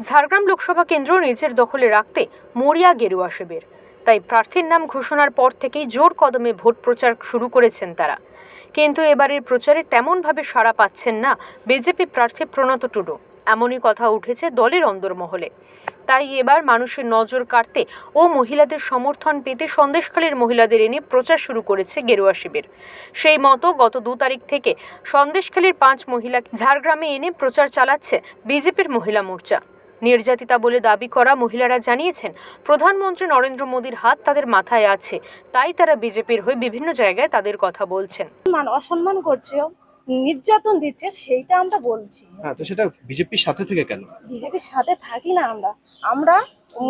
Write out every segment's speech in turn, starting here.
ঝাড়গ্রাম লোকসভা কেন্দ্র নিজের দখলে রাখতে মরিয়া গেরুয়া শিবির। তাই প্রার্থীর নাম ঘোষণার পর থেকেই জোর কদমে ভোট প্রচার শুরু করেছেন তারা। কিন্তু এবারের প্রচারে তেমনভাবে সাড়া পাচ্ছেন না বিজেপি প্রার্থী প্রণত টুডু। এমনই কথা উঠেছে দলের অন্দরমহলে। তাই এবার মানুষের নজর কাড়তে ও মহিলাদের সমর্থন পেতে সন্দেশখালীর মহিলাদের এনে প্রচার শুরু করেছে গেরুয়া শিবির। সেই মতো গত দু তারিখ থেকে সন্দেশখালীর পাঁচ মহিলা ঝাড়গ্রামে এনে প্রচার চালাচ্ছে বিজেপির মহিলা মোর্চা। নির্যাতিতা বলে দাবি করা মহিলারা জানিয়েছেন প্রধানমন্ত্রী নরেন্দ্র মোদীর হাত তাদের মাথায় আছে তাই তারা বিজেপির হয়ে বিভিন্ন জায়গায় তাদের কথা বলছেন। অসম্মান করছে নির্যাতন দিচ্ছে সেইটা আমরা বলছি। হ্যাঁ তো সেটা বিজেপির সাথে থেকে কেন? বিজেপির সাথে থাকি না আমরা। আমরা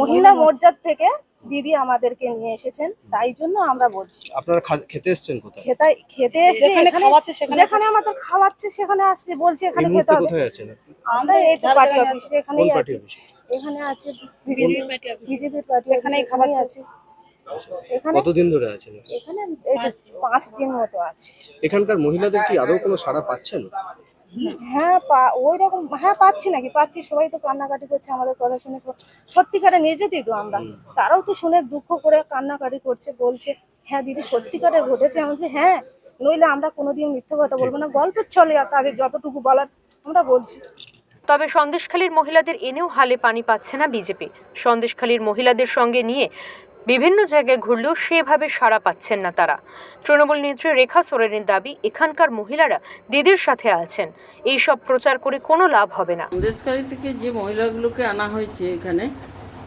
মহিলা মর্যাদ থেকে দিদি আমাদেরকে নিয়ে এসেছেন তাই জন্য আমরা বলছি। আপনারা খেতে এসেছেন কোথায়? খেতে খেতে এসে যেখানে এখানে খাওয়াচ্ছে সেখানে যেখানে আমাদের খাওয়াচ্ছে সেখানে আসছে বলছি এখানে খেতে হবে। কোথায় আছেন আমরা এই তো পার্টি অফিস এখানেই পার্টি আছি। এখানে আছে বিজেপি বিজেপির পার্টি এখানেই খাওয়াচ্ছে। আছে। এখানে কতদিন ধরে আছেন? এখানে পাঁচ দিন মতো আছে। এখানকার মহিলাদের কি আদৌ কোনো সাড়া পাচ্ছেন? হ্যাঁ পা- ওই রকম হ্যাঁ পাচ্ছি নাকি? পাচ্ছি সবাই তো কান্নাকাটি করছে আমাদের কথা শুনে তো সত্যিকারে নির্যাতিত আমরা। তারাও তো শুনে দুঃখ করে কান্নাকাটি করছে বলছে হ্যাঁ দিদি সত্যিকারে ঘটেছে। আমি হ্যাঁ নইলে আমরা কোনোদিন মিথ্যে কথা বলব না। গল্পের ছলে আর তাদের যতটুকু বলার আমরা বলছি। তবে সন্দেশখালীর মহিলাদের এনেও হালে পানি পাচ্ছে না বিজেপি। সন্দেশখালীর মহিলাদের সঙ্গে নিয়ে বিভিন্ন জায়গায় ঘুরলেও সেভাবে সাড়া পাচ্ছেন না তারা। তৃণমূল নেত্রী রেখা সোরেনের দাবি, এখানকার মহিলারা দিদির সাথে আছেন। এই সব প্রচার করে কোনো লাভ হবে না। সন্দেশকারী থেকে যে মহিলাগুলোকে আনা হয়েছে এখানে,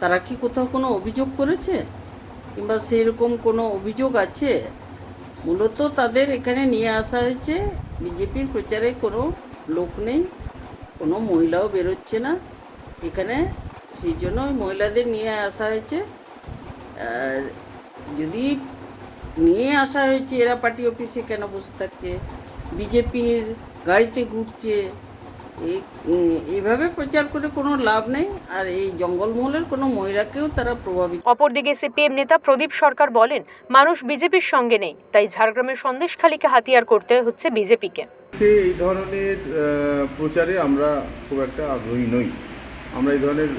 তারা কি কোথাও কোনো অভিযোগ করেছে? কিংবা সেরকম কোনো অভিযোগ আছে? মূলত তাদের এখানে নিয়ে আসা হয়েছে। বিজেপির প্রচারে কোনো লোক নেই, কোনো মহিলাও বেরোচ্ছে না। এখানে সেই জন্য মহিলাদের নিয়ে আসা হয়েছে। যদি নিয়ে আসা হয়েছে এরা পার্টি অফিসে কেন বসে থাকছে? বিজেপির গাড়িতে ঘুরছে। এই এইভাবে প্রচার করে কোনো লাভ নেই। আর এই জঙ্গলমহলের কোনো মহিলাকেও তারা প্রভাবিত অপরদিকে সিপিএম নেতা প্রদীপ সরকার বলেন মানুষ বিজেপির সঙ্গে নেই তাই ঝাড়গ্রামের সন্দেশখালীকে হাতিয়ার করতে হচ্ছে বিজেপিকে। এই ধরনের প্রচারে আমরা খুব একটা আগ্রহী নই। আমরা এই ধরনের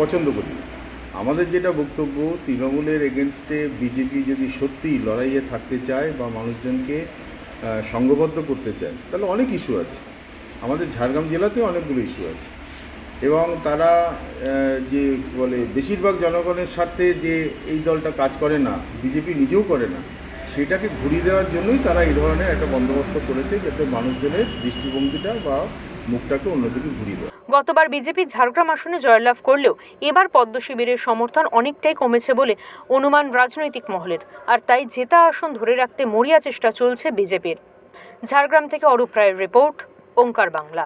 পছন্দ করি না। আমাদের যেটা বক্তব্য, তৃণমূলের এগেনস্টে বিজেপি যদি সত্যিই লড়াইয়ে থাকতে চায় বা মানুষজনকে সংঘবদ্ধ করতে চায়, তাহলে অনেক ইস্যু আছে। আমাদের ঝাড়গ্রাম জেলাতেও অনেকগুলো ইস্যু আছে। এবং তারা যে বলে বেশিরভাগ জনগণের স্বার্থে যে এই দলটা কাজ করে না, বিজেপি নিজেও করে না, সেটাকে ঘুরিয়ে দেওয়ার জন্যই তারা এই ধরনের একটা বন্দোবস্ত করেছে, যাতে মানুষজনের দৃষ্টিভঙ্গিটা বা মুখটাকে অন্যদিকে ঘুরিয়ে দেয় গতবার বিজেপি ঝাড়গ্রাম আসনে জয়লাভ করলেও এবার পদ্ম শিবিরের সমর্থন অনেকটাই কমেছে বলে অনুমান রাজনৈতিক মহলের। আর তাই জেতা আসন ধরে রাখতে মরিয়া চেষ্টা চলছে বিজেপির। ঝাড়গ্রাম থেকে অরূপ রায়ের রিপোর্ট, ওঙ্কার বাংলা।